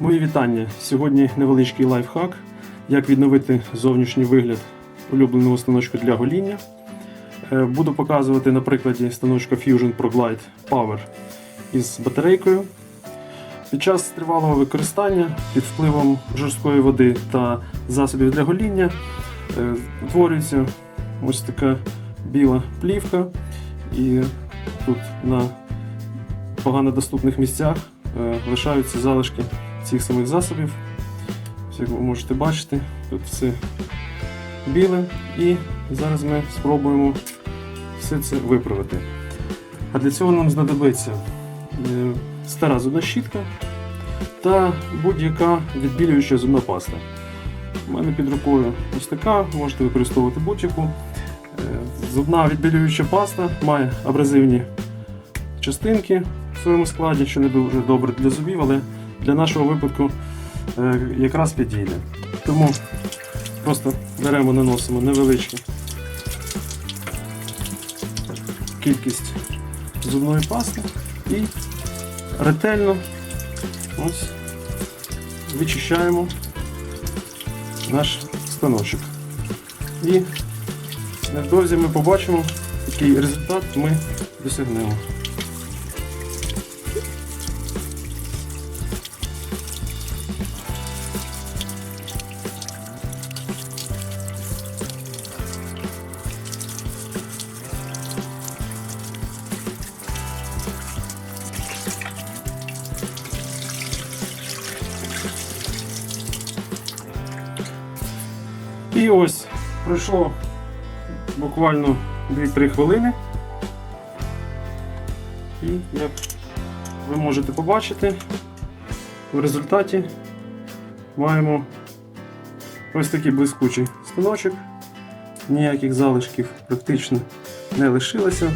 Мої вітання. Сьогодні невеличкий лайфхак, як відновити зовнішній вигляд улюбленого станочка для гоління. Е, Буду показувати на прикладі станочка Fusion Pro Glide Power із батарейкою. Під час тривалого використання під впливом жорсткої води та засобів для гоління е, утворюється ось така біла плівка. І тут на погано доступних місцях е, лишаються залишки цих самих засобів. Як ви можете бачити, тут все біле. І зараз ми спробуємо все це виправити. А для цього нам знадобиться е, стара зубна щітка та будь-яка відбілююча зубна паста. У мене під рукою ось така, можете використовувати будь-яку. Е, Зубна відбілююча паста має абразивні частинки в своєму складі, що не дуже добре для зубів, але для нашого випадку е, якраз підійде. Тому просто беремо, наносимо невеличку кількість зубної пасти і ретельно ось вичищаємо наш станочок. І невдовзі ми побачимо, який результат ми досягнемо. І ось пройшло буквально 2-3 хвилини. І як ви можете побачити, в результаті маємо ось такий блискучий станочок. Ніяких залишків практично не лишилося.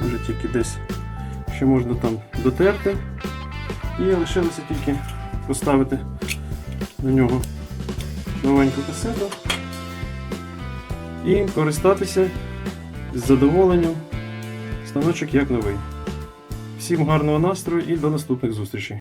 Може тільки десь ще можна там дотерти. І лишилося тільки поставити на нього новеньку касету і користатися з задоволенням станочок як новий. Всім гарного настрою і до наступних зустрічей!